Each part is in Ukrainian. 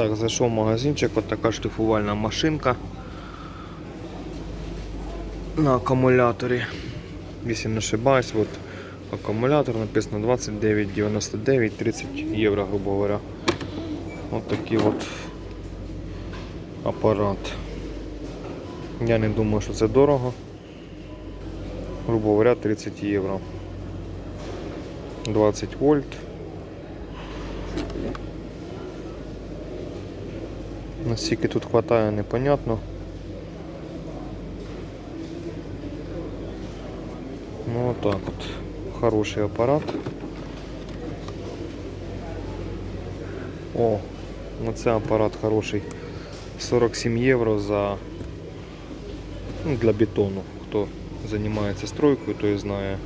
Так, зайшов в магазинчик, от така шліфувальна машинка на акумуляторі. Якщо не ошибаюсь, от акумулятор написано 29,99, 30 євро, грубо говоря. От такий от апарат. Я не думаю, що це дорого. Грубо говоря, 30 євро. 20 вольт. Наскільки тут хватає, непонятно. Ну так вот. Хороший аппарат. О, ну це апарат хороший. 47 євро за ну, для бетону. Хто займається стройкою, той знає.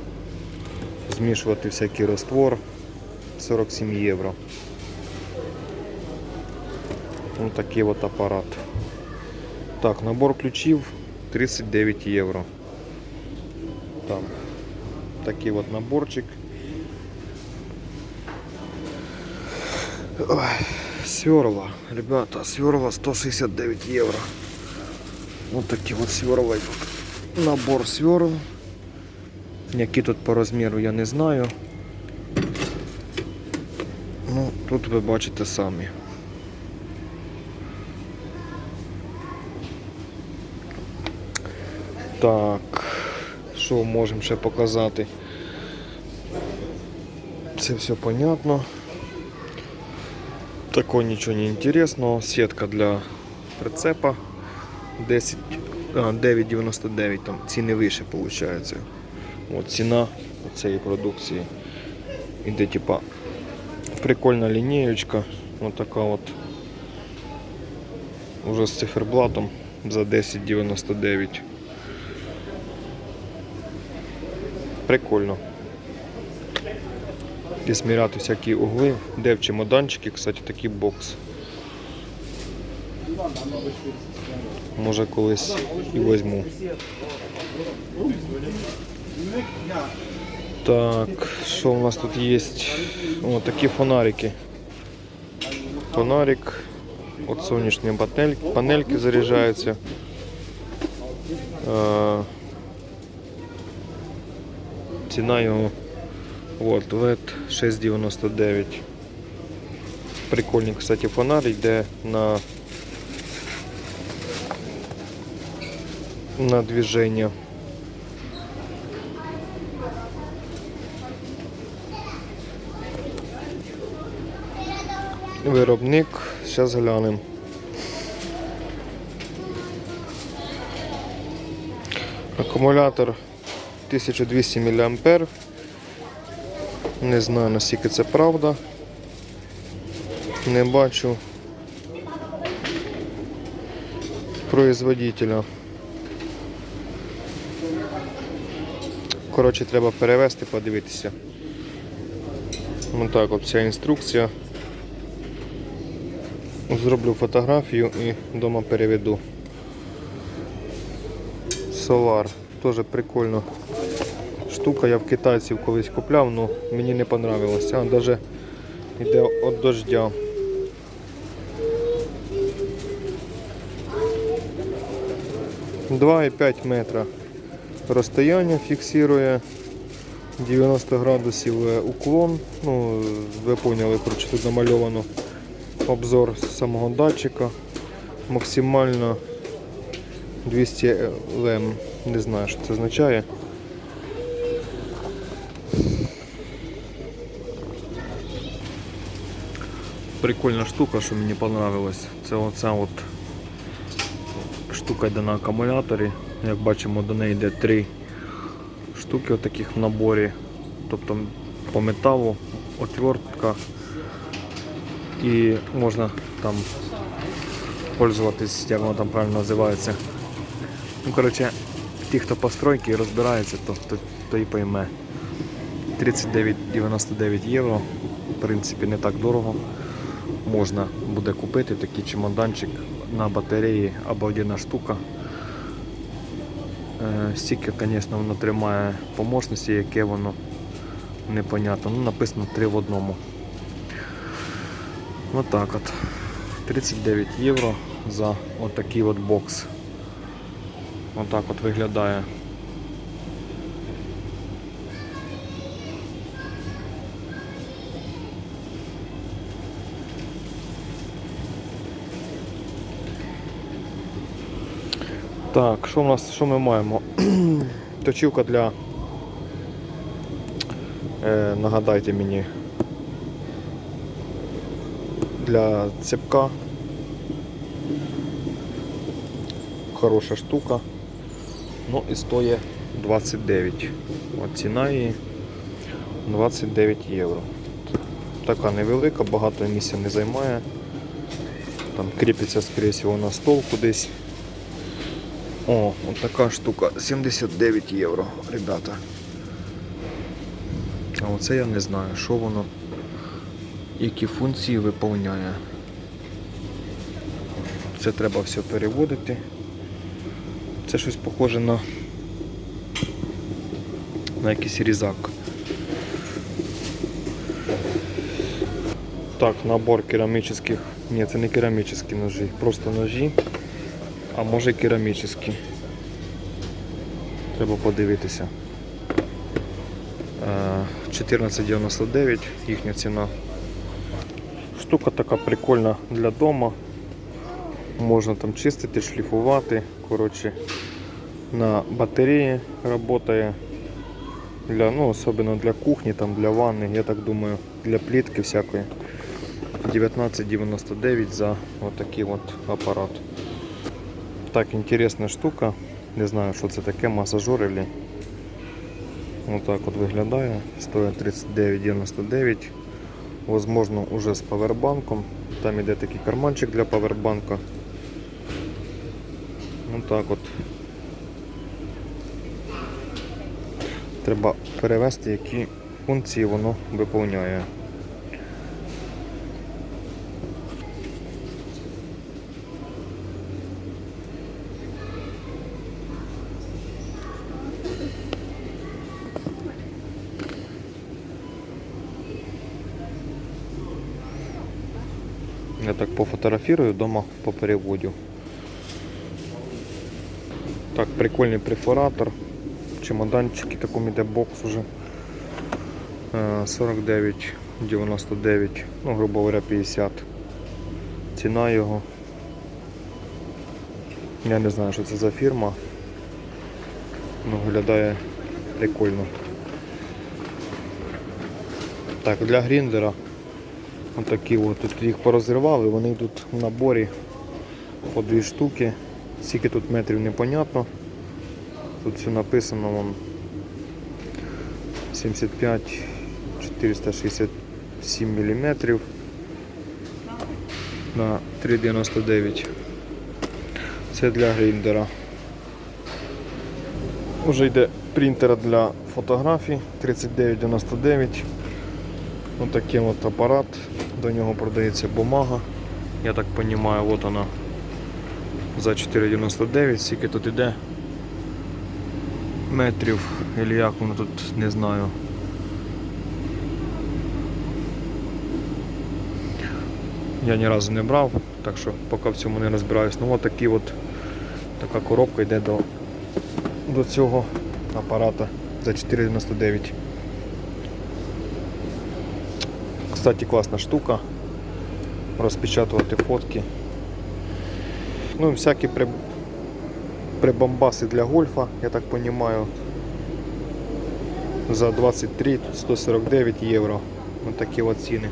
Змішувати всякий раствор 47 євро. Ось такий от апарат. Так, набор ключів 39 євро. Там такий от наборчик. Ой, сверла, ребята, сверла 169 евро. Вот такие вот сверла идут. Набор сверл. Які тут по розміру я не знаю. Ну, тут ви бачите самі. Так, що можемо ще показати? Це все понятно. Такого нічого не інтересного. Сітка для прицепа 10, 9,99, там ціни вище виходить. От ціна цієї продукції. Іде типа прикольна лінієчка. Ось така от. Уже з циферблатом за 10,99. Прикольно. І зміряти всякі угли, де в чемоданчики, кстати, такий бокс. Може колись і візьму. Так, що у нас тут є? О, такі фонарики. Фонарик. От сонячні панельки, панельки заряджаються. Ціна його от, LED 6,99. Прикольний, кстати, фонарь йде на на движение. Виробник, зараз глянемо. Акумулятор 1200 мА. Не знаю наскільки це правда. Не бачу производителя. Коротше, треба перевести, подивитися. Ось так от вся інструкція. Зроблю фотографію і вдома переведу. Solar. Теж прикольно. Штука я в китайців колись купляв, але мені не понравилося. А навіть йде від дождя. Два і 5 метра розстояння фіксує 90 градусів е, уклон. Ну, ви поняли, коротше, тут намальовано обзор самого датчика. Максимально 200 лем. Не знаю, що це означає. Прикольна штука, що мені понравилось. Це оця от штука йде на акумуляторі. Як бачимо, до неї йде три штуки отаких в наборі. Тобто по металу, отвертка і можна там пользуватись, як воно там правильно називається. Ну, коротше, ті, хто по стройці розбирається, то, то, то і пойме. 39,99 євро. В принципі, не так дорого. Можна буде купити такий чемоданчик на батареї обалденна штука. Е, Стільки, звісно, воно тримає по мощності, яке воно непонятно. Ну, написано 3 в одному. Отак от. 39 євро за отакий от бокс. Отак от виглядає. Так, що в нас, що ми маємо? Точилка для. Е, нагадайте мені. Для цепка. Хороша штука. Ну і стоїть 29. От ціна її 29 євро. Така невелика, багато місця не займає. Там кріпиться, скоріше всього, на стол кудись. О, от така штука 79 євро, ребята. А оце я не знаю, що воно, які функції виповняє. Це треба все переводити. Це щось похоже на, на якийсь різак. Так, набор керамічних. Ні, це не керамічні ножі, просто ножі. А може керамічні. Треба подивитися. Е, 14,99 їхня ціна. Штука така прикольна для дома. Можна там чистити, шліфувати. Коротше, на батареї працює. Для, ну, особливо для кухні, там, для ванни, я так думаю, для плітки всякої. 19,99 за отакий от апарат. Так, інтересна штука. Не знаю, що це таке, масажер или. Отак от виглядає. Стоїть 39,99. Возможно, уже з павербанком. Там іде такий карманчик для павербанка. Отак от. Треба перевести, які функції воно виповняє. Я так пофотографірую, вдома попереводю. Так, прикольний перфоратор. Чемоданчики, такому йде бокс уже. Е, 49,99, ну, грубо говоря, 50. Ціна його. Я не знаю, що це за фірма. Ну, виглядає прикольно. Так, для гріндера Отакі от тут їх порозривали, вони йдуть в наборі по дві штуки. Скільки тут метрів непонятно. Тут все написано вон 75 467 мм на 3,99. Це для гріндера. Уже йде принтер для фотографій 39,99. Ось такий от апарат. До нього продається бумага. Я так розумію, от вона за 4,99, скільки тут іде метрів, або як воно тут не знаю. Я ні разу не брав, так що поки в цьому не розбираюсь. Ну от такі от така коробка йде до, до цього апарата за 4,99. Кстати, класна штука. Розпечатувати фотки. Ну і всякі при... прибамбаси для гольфа, я так розумію. За 23 тут 149 євро. Ось такі от ціни.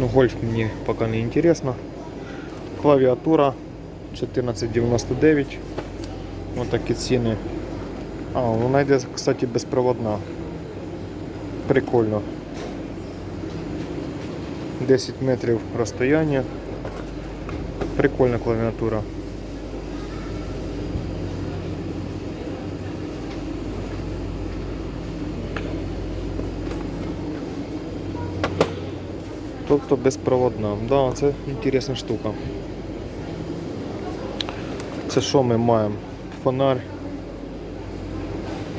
Ну, гольф мені поки не інтересно. Клавіатура 1499. Ось такі ціни. А, вона йде, кстати, безпроводна. Прикольно. 10 метрів розстояння. Прикольна клавіатура. Тобто безпроводна. Да, це інтересна штука. Це що ми маємо? Фонарь.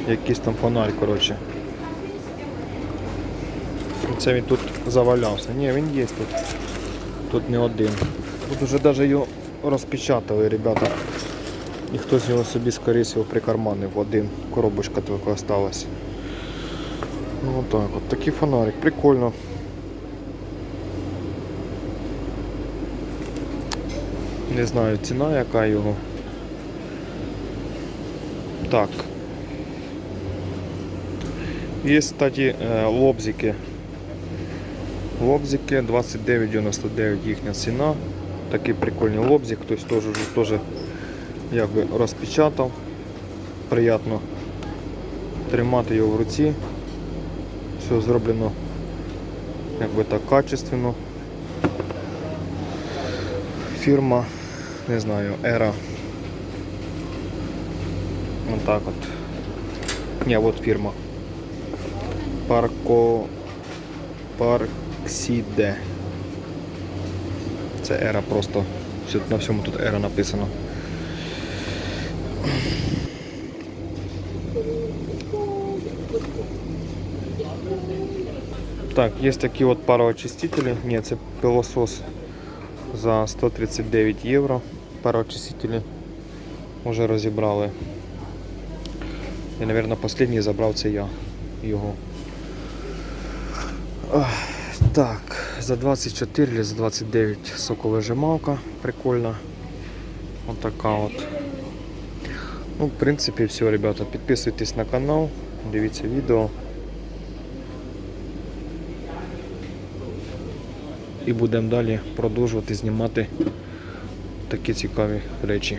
Якийсь там фонарь, коротше. Це він тут завалявся. Ні, він є тут. тут не один. Тут уже навіть його розпечатали, ребята. І хтось його собі скоріше прикарманив. Один коробочка тільки осталась. Ну отак от. Такий фонарик. Прикольно. Не знаю ціна яка його. Так. Є, кстати, е, лобзики. Лобзики 29,99 їхня ціна. Такий прикольний лобзик, хтось теж теж якби розпечатав. Приємно тримати його в руці. Все зроблено якби так качественно. Фірма, не знаю, Era. Вот так от. Не, вот фірма. Парко... Парксіде. Це Era просто. На всьому тут Era написано. Так, є такі от пароочистителі. Ні, це пилосос за 139 євро. Пароочистителі вже розібрали. І, мабуть, останній забрав це я його. Ах, Так, за 24 или за 29 соковижималка прикольна. Вот така от. Ну, в принципі, все, ребята. Підписуйтесь на канал, дивіться відео. І будемо далі продовжувати знімати такі цікаві речі.